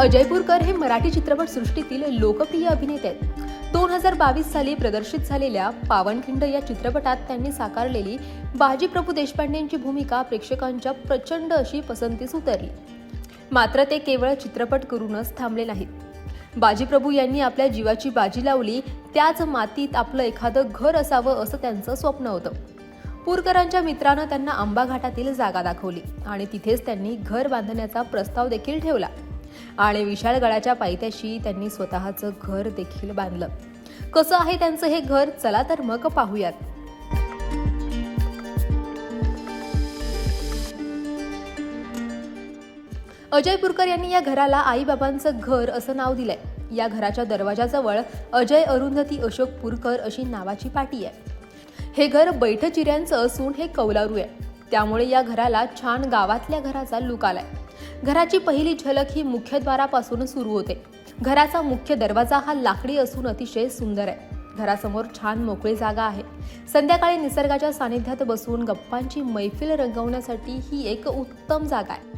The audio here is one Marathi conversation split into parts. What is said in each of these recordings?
अजयपूरकर हे मराठी चित्रपटसृष्टीतील लोकप्रिय अभिनेते आहेत. दोन हजार बावीस साली प्रदर्शित झालेल्या पावनखिंड या चित्रपटात त्यांनी साकारलेली बाजीप्रभू देशपांडेंची भूमिका प्रेक्षकांच्या प्रचंड अशी पसंतीस उतरली. मात्र ते केवळ चित्रपट करूनच थांबले नाहीत. बाजीप्रभू यांनी आपल्या जीवाची बाजी लावली त्याच मातीत आपलं एखादं घर असावं असं त्यांचं स्वप्न होतं. पूरकरांच्या मित्रानं त्यांना आंबा घाटातील जागा दाखवली आणि तिथेच त्यांनी घर बांधण्याचा प्रस्ताव देखील ठेवला. आणि विशाळगडाच्या पायथ्याशी त्यांनी स्वतःचं घर देखील बांधलं. कसं आहे त्यांचं हे घर? चला तर मग पाहूयात. अजय पुरकर यांनी या घराला आईबाबांचं घर असं नाव दिलंय. या घराच्या दरवाजाजवळ अजय अरुंधती अशोक पुरकर अशी नावाची पाटी आहे. हे घर बैठचिऱ्यांचं असून हे कौलारू आहे. त्यामुळे या घराला छान गावातल्या घराचा लुक आलाय. घराची पहिली झलक ही मुख्यद्वारापासून सुरू होते. घराचा मुख्य दरवाजा हा लाकडी असून अतिशय सुंदर आहे. घरासमोर छान मोकळी जागा आहे. संध्याकाळी निसर्गाच्या सानिध्यात बसून गप्पांची मैफिल रंगवण्यासाठी ही एक उत्तम जागा आहे.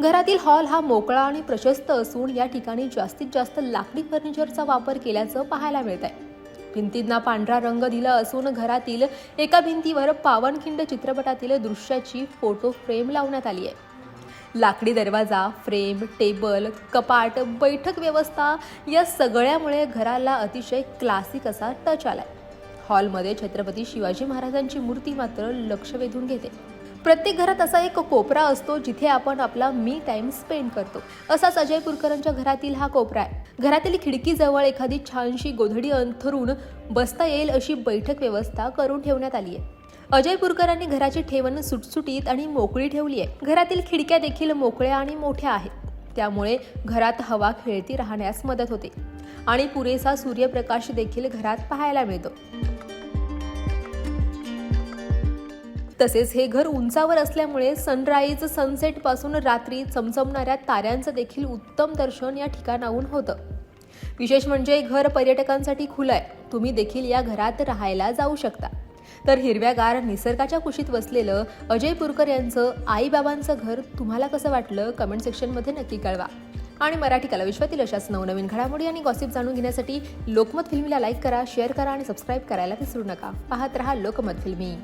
घरातील हॉल हा मोकळा आणि प्रशस्त असून या ठिकाणी जास्तीत जास्त लाकडी फर्निचरचा वापर केल्याचं पाहायला मिळत आहे भिंतींना पांढरा रंग दिला असून घरातील एका भिंतीवर पावनखिंड चित्रपटातील दृश्याची फोटो फ्रेम लावण्यात आली आहे. लाकडी दरवाजा फ्रेम टेबल कपाट बैठक व्यवस्था या सगळ्यामुळे घराला अतिशय क्लासिक असा टच आलाय. हॉलमध्ये छत्रपती शिवाजी महाराजांची मूर्ती मात्र लक्ष वेधून घेते. प्रत्येक घरात असा एक कोपरा असतो जिथे आपण आपला मी टाइम स्पेंड करतो. असाच अजय पुरकरांच्या घरातील हा कोपरा आहे. घरातील खिडकीजवळ एखादी छानशी गोधडी अंथरून बसता येईल अशी बैठक व्यवस्था करून ठेवण्यात आली आहे. अजय पुरकरांनी घराची ठेवण सुटसुटीत आणि मोकळी ठेवली आहे. घरातील खिडक्या देखील मोकळ्या आणि मोठ्या आहेत. त्यामुळे घरात हवा खेळती राहण्यास मदत होते. आणि पुरेसा सूर्यप्रकाश देखील घरात पाहायला मिळतो. तसेच हे घर उंचावर असल्यामुळे सनराईज सनसेटपासून रात्री चमचमणाऱ्या ताऱ्यांचं देखील उत्तम दर्शन या ठिकाणाहून होतं. विशेष म्हणजे घर पर्यटकांसाठी खुलं आहे तुम्ही देखील या घरात राहायला जाऊ शकता. तर हिरव्यागार निसर्गाच्या कुशीत वसलेलं अजय पुरकर यांचं आईबाबांचं घर तुम्हाला कसं वाटलं? कमेंट सेक्शनमध्ये नक्की कळवा. आणि मराठी कलाविश्वातील अशाच नवनवीन घडामोडी आणि गॉसिप जाणून घेण्यासाठी लोकमत फिल्मीला लाईक करा शेअर करा आणि सबस्क्राईब करायला विसरू नका. पाहत रहा लोकमत फिल्मी.